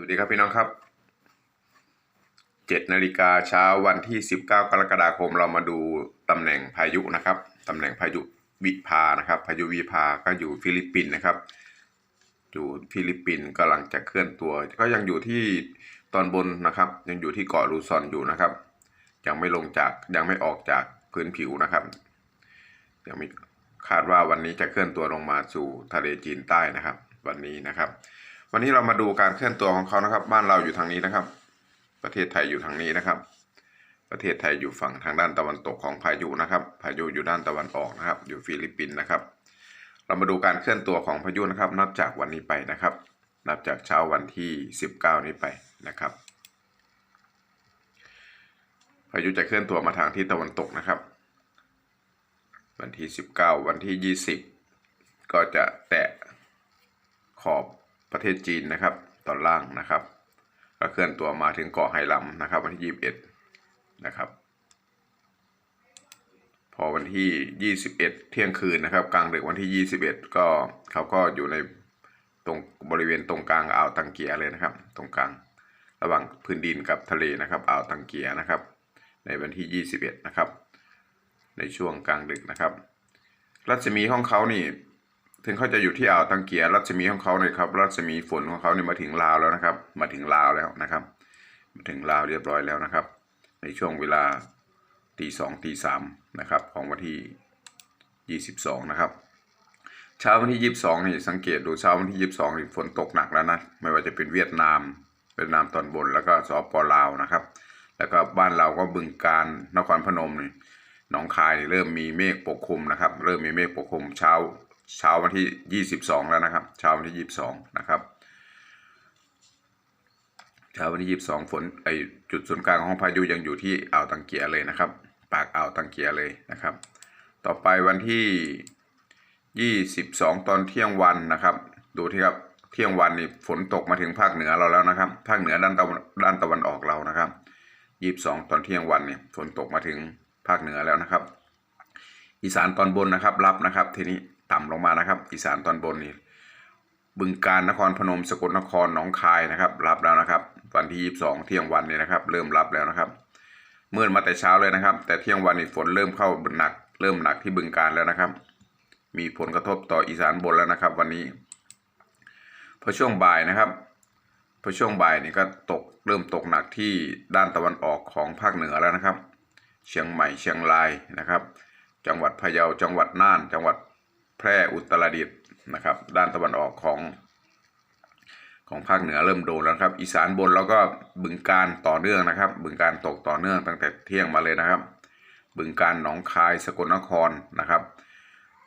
วัสดีครับพี่น้องครับ7นาฬิกาเช้าวันที่ 19 กรกฎาคมเรามาดูตำแหน่งพายุนะครับตำแหน่งพายุวิภานะครับพายุวิภาก็อยู่ฟิลิปปินส์นะครับ อยู่ฟิลิปปินส์กำลังจะเคลื่อนตัว ก็ยังอยู่ที่ตอนบนนะครับ ยังอยู่ที่เกาะลูซอนอยู่นะครับ ยังไม่ลงจากยังไม่ออกจากพื้นผิวนะครับยังมีคาดว่าวันนี้จะเคลื่อนตัวลงมาสู่ทะเลจีนใต้นะครับ วันนี้นะครับ วันนี้เรามาดูการเคลื่อนตัวของเขานะครับ บ้านเราอยู่ทางนี้นะครับ ประเทศไทยอยู่ทางนี้นะครับ ประเทศไทยอยู่ฝั่งทางด้านตะวันตกของพายุนะครับ พายุอยู่ด้านตะวันออกนะครับ อยู่ฟิลิปปินส์นะครับ เรามาดูการเคลื่อนตัวของพายุนะครับ นับจากวันนี้ไปนะครับ นับจากเช้าวันที่ 19 นี้ไปนะครับ พายุจะเคลื่อนตัวมาทางที่ตะวันตกนะครับ วันที่ 19 วันที่ 20 ก็จะแตะขอบ ประเทศจีนนะครับ ตอนล่างนะครับก็เคลื่อนตัวมาถึงเกาะไหหลำนะครับวันที่ 21 นะครับ พอวันที่ 21 เที่ยงคืนนะครับ กลางดึกวันที่ 21 ก็เขาก็อยู่ในตรงบริเวณตรงกลางอ่าวตังเกียเลยนะครับ ตรงกลางระหว่างพื้นดินกับทะเลนะครับอ่าวตังเกียนะครับ ในวันที่ 21 นะครับ ในช่วงกลางดึกนะครับ รัศมีของเขานี่ ถึงเขาจะอยู่ที่อ่าวตังเกียรัศมีของเขาเนี่ยครับ รัศมีฝนของเขาเนี่ยมาถึงลาวแล้วนะครับ มาถึงลาวแล้วนะครับ มาถึงลาวเรียบร้อยแล้วนะครับ ในช่วงเวลาตีสองตีสามนะครับ ของวันที่ยี่สิบสองนะครับ เช้าวันที่ยี่สิบสองนี่สังเกตดูเช้าวันที่ยี่สิบสองนี่ฝนตกหนักแล้วนะ ไม่ว่าจะเป็นเวียดนามเวียดนามตอนบนแล้วก็สปลาวนะครับ แล้วก็บ้านเราก็บึงการนครพนมนี่หนองคายเริ่มมีเมฆปกคลุมนะครับ เริ่มมีเมฆปกคลุมเช้า เช้าวันที่ 22 แล้วนะครับ เช้าวันที่ 22 นะครับ เช้าวันที่ 22 ฝนไอจุดศูนย์กลางของพายุยังอยู่ที่อ่าวตังเกียเลยนะครับ ปากอ่าวตังเกียเลยนะครับ ต่อไปวันที่ 22 ตอนเที่ยงวันนะครับ ดูที่ครับ เที่ยงวันนี่ฝนตกมาถึงภาคเหนือเราแล้วนะครับ ภาคเหนือด้านตะวันด้านตะวันออกเรานะครับ 22 ตอนเที่ยงวันเนี่ยฝนตกมาถึงภาคเหนือแล้วนะครับ อีสานตอนบนนะครับ รับนะครับทีนี้ ต่ำลงมานะครับ อีสานตอนบนนี่บึงการนครพนมสกลนครหนองคายนะครับ รับแล้วนะครับ วันที่ 22 เที่ยงวันนี้นะครับ เริ่มรับแล้วนะครับเมื่อมาแต่เช้าเลยนะครับ แต่เที่ยงวันนี้ฝนเริ่มเข้าหนัก เริ่มหนักที่บึงการแล้วนะครับ มีผลกระทบต่ออีสานบนแล้วนะครับ วันนี้พอช่วงบ่ายนะครับพอช่วงบ่ายนี่ก็ตกเริ่มตกหนักที่ด้านตะวันออกของภาคเหนือแล้วนะครับ เชียงใหม่เชียงรายนะครับ จังหวัดพะเยาจังหวัดน่าน จังหวัด แพร่อุตรดิตถ์นะครับ ด้านตะวันออกของของภาคเหนือเริ่มโดนแล้วครับ อีสานบนแล้วก็บึงการต่อเนื่องนะครับ บึงการตกต่อเนื่องตั้งแต่เที่ยงมาเลยนะครับ บึงการหนองคายสกลนครนะครับ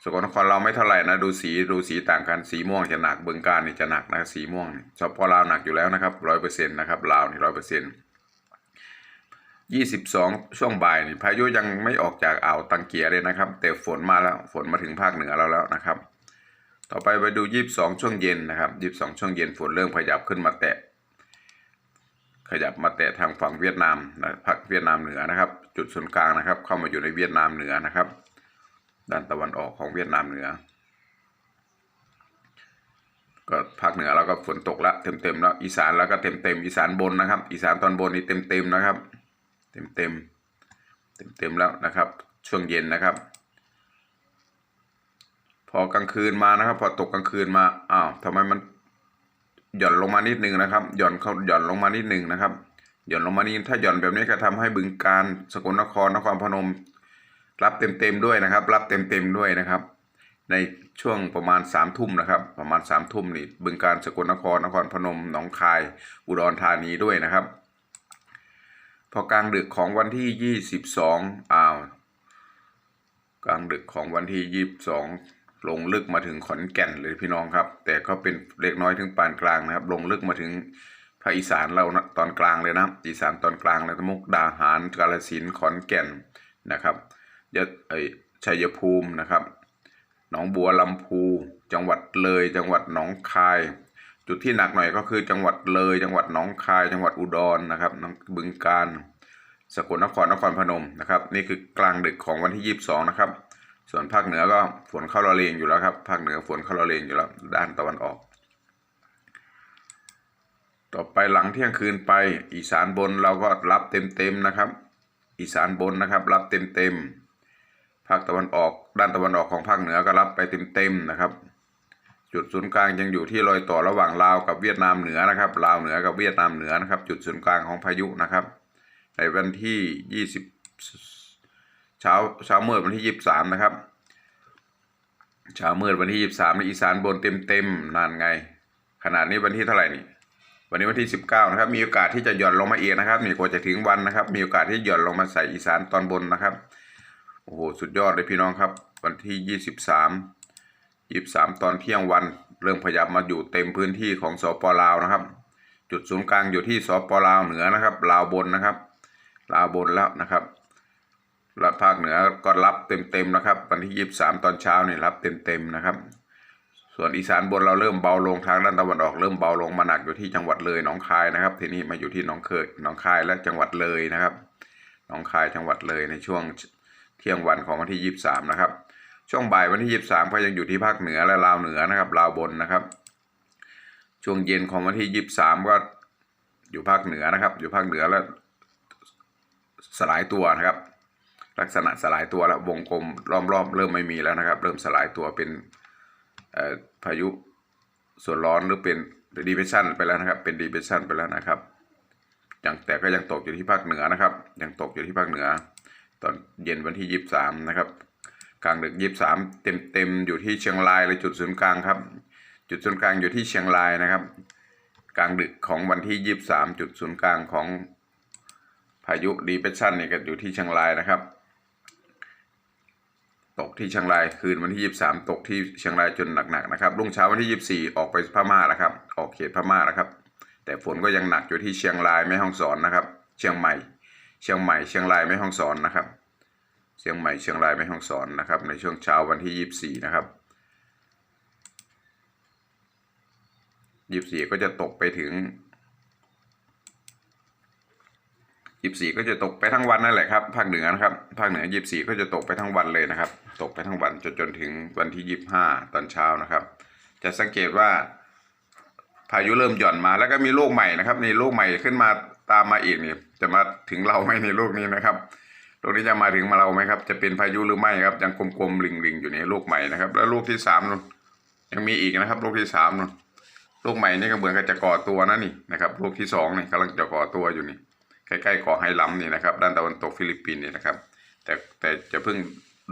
สกลนครเราไม่เท่าไหร่นะดูสีดูสีต่างกันสีม่วงจะหนักบึงการนี่จะหนักนะสีม่วงนี่ชอบพอลาวหนักอยู่แล้วนะครับร้อยเปอร์เซ็นต์นะครับลาวนี่ร้อยเปอร์เซ็นต์ ยี่สิบสองช่วงบ่ายนี่พายุยังไม่ออกจากอ่าวตังเกียเลยนะครับ แต่ฝนมาแล้วฝนมาถึงภาคเหนือเราแล้วนะครับ ต่อไปไปดูยี่สิบสองช่วงเย็นนะครับยี่สิบสองช่วงเย็นฝนเริ่มขยับขึ้นมาแตะ ขยับมาแตะทางฝั่งเวียดนามนะภาคเวียดนามเหนือนะครับ จุดศูนย์กลางนะครับ เข้ามาอยู่ในเวียดนามเหนือนะครับ ด้านตะวันออกของเวียดนามเหนือก็ภาคเหนือเราก็ฝนตกละเต็มๆแล้วอีสานแล้วก็เต็มๆอีสานบนนะครับ อีสานตอนบนนี่เต็มๆนะครับ เต็มเต็มเต็มเต็มแล้วนะครับ ช่วงเย็นนะครับ พอกลางคืนมานะครับ พอตกกลางคืนมาอ้าวทำไมมันหย่อนลงมานิดนึงนะครับ หย่อนเขาหย่อนลงมานิดนึงนะครับ หย่อนลงมานี่ถ้าหย่อนแบบนี้ก็ทำให้บึงการสกลนครนครพนม รับเต็มๆด้วยนะครับ รับเต็มๆด้วยนะครับ ในช่วงประมาณสามทุ่มนะครับ ประมาณสามทุ่มนี่บึงการสกลนครนครพนมหนองคาย อุดรธานีด้วยนะครับ พอกลางดึกของวันที่ยี่สิบสองอ้าวกลางดึกของวันที่ยี่สิบสองลงลึกมาถึงขอนแก่นเลยพี่น้องครับ แต่ก็เป็นเล็กน้อยถึงปานกลางนะครับ ลงลึกมาถึงภาคอีสานเราตอนกลางเลยนะอีสานตอนกลางแล้วมุกดาหารกาฬสินขอนแก่นนะครับยะไอชัยภูมินะครับ หนองบัวลำพู จังหวัดเลย จังหวัดหนองคาย จุดที่หนักหน่อยก็คือจังหวัดเลย จังหวัดหนองคาย จังหวัดอุดรนะครับน้องบึงการสกลนครนครพนมนะครับ นี่คือกลางดึกของวันที่ 22 นะครับ ส่วนภาคเหนือก็ฝนเข้าละเลงอยู่แล้วครับ ภาคเหนือฝนเข้าละเลงอยู่แล้ว ด้านตะวันออก ต่อไปหลังเที่ยงคืนไป อีสานบนเราก็รับเต็มๆนะครับ อีสานบนนะครับ รับเต็มๆภาคตะวันออก ด้านตะวันออกของภาคเหนือก็รับไปเต็มๆนะครับ จุดศูนย์กลางยังอยู่ที่รอยต่อระหว่างลาวกับเวียดนามเหนือนะครับลาวเหนือกับเวียดนามเหนือนะครับ จุดศูนย์กลางของพายุนะครับ ในวันที่ยี่สิบเช้าเช้ามืดวันที่ยี่สิบสามนะครับเช้ามืดวันที่ยี่สิบสามในอีสานบนเต็มเต็มนานไง ขนาดนี้วันที่เท่าไหร่นี่วันนี้วันที่สิบเก้านะครับมีโอกาสที่จะหย่อนลงมาเอีกนะครับนี่กว่าจะถึงวันนะครับ มีโอกาสที่หย่อนลงมาใส่อีสานตอนบนนะครับโอ้โหสุดยอดเลยพี่น้องครับ วันที่ยี่สิบสาม ยี่สามตอนเที่ยงวัน เริ่มขยับมาอยู่เต็มพื้นที่ของสปลาวนะครับ จุดศูนย์กลางอยู่ที่สปลาวเหนือนะครับลาวบนนะครับลาวบนแล้วนะครับและภาคเหนือก็รับเต็มๆนะครับ วันที่ยี่สามตอนเช้านี่รับเต็มๆนะครับ ส่วนอีสานบนเราเริ่มเบาลงทางด้านตะวันออกเริ่มเบาลงมาหนักอยู่ที่จังหวัดเลยหนองคายนะครับ ทีนี้มาอยู่ที่หนองเคยหนองคายและจังหวัดเลยนะครับหนองคายจังหวัดเลยในช่วงเที่ยงวันของวันที่ยี่สามนะครับ ช่วงบ่ายวันที่ยี่สามก็ยังอยู่ที่ภาคเหนือและลาวเหนือนะครับลาวบนนะครับ ช่วงเย็นของวันที่ยี่สามก็อยู่ภาคเหนือนะครับ อยู่ภาคเหนือแล้วสลายตัวนะครับ ลักษณะสลายตัวแล้ววงกลมรอบๆเริ่มไม่มีแล้วนะครับ เริ่มสลายตัวเป็นพายุส่วนร้อนหรือเป็นดีเพรสชันไปแล้วนะครับ เป็นดีเพรสชันไปแล้วนะครับยังแต่ก็ยังตกอยู่ที่ภาคเหนือนะครับ ยังตกอยู่ที่ภาคเหนือ ตอนเย็นวันที่ยี่สามนะครับ กลางดึกยี่สามเต็มเต็มๆอยู่ที่เชียงรายเลยจุดศูนย์กลางครับ จุดศูนย์กลางอยู่ที่เชียงรายนะครับ กลางดึกของวันที่ยี่สามจุดศูนย์กลางของพายุดีเพรสชันเนี่ยก็อยู่ที่เชียงรายนะครับ ตกที่เชียงรายคืนวันที่23ตกที่เชียงรายจนหนักๆนะครับ รุ่งเช้าวันที่24ออกไปพม่าแล้วครับ ออกเขตพม่าแล้วครับ แต่ฝนก็ยังหนักอยู่ที่เชียงรายแม่ฮ่องสอนนะครับ เชียงใหม่ เชียงใหม่เชียงรายแม่ฮ่องสอนนะครับ เชียงใหม่เชียงรายแม่ฮ่องสอนนะครับ ในช่วงเช้าวันที่ 24 นะครับ 24 ก็จะตกไปถึงยี่สี่ก็จะตกไปทั้งวันนั่นแหละครับภาคเหนือนะครับภาคเหนือยี่สี่ก็จะตกไปทั้งวันเลยนะครับ ตกไปทั้งวันจนจนถึงวันที่ยี่ห้าตอนเช้านะครับ จะสังเกตว่าพายุเริ่มหย่อนมาแล้วก็มีลูกใหม่นะครับนี่ลูกใหม่ขึ้นมาตามมาอีกนี่จะมาถึงเราไหมในลูกนี้นะครับ ลูกนี้จะมาถึงมาเราไหมครับ จะเป็นพายุหรือไม่ครับ ยังกลมๆลิงๆอยู่ในลูกใหม่นะครับ แล้วลูกที่สามนู่นยังมีอีกนะครับ ลูกที่สามนู่นลูกใหม่นี่ก็เหมือนกับจะก่อตัวนะนี่นะครับลูกที่สองนี่กำลังจะก่อตัวอยู่นี่ใกล้ๆเกาะไฮลัมนี่นะครับ ด้านตะวันตกฟิลิปปินส์นี่นะครับ แต่แต่จะเพิ่ง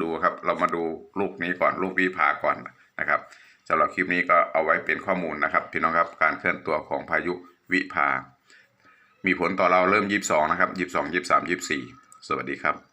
ดูครับ เรามาดูลูกนี้ก่อนลูกวิภาก่อนนะครับสำหรับคลิปนี้ก็เอาไว้เป็นข้อมูลนะครับพี่น้องครับการเคลื่อนตัวของพายุวิภามีผลต่อเราเริ่ม 22 นะครับ 22 23 24 สวัสดีครับ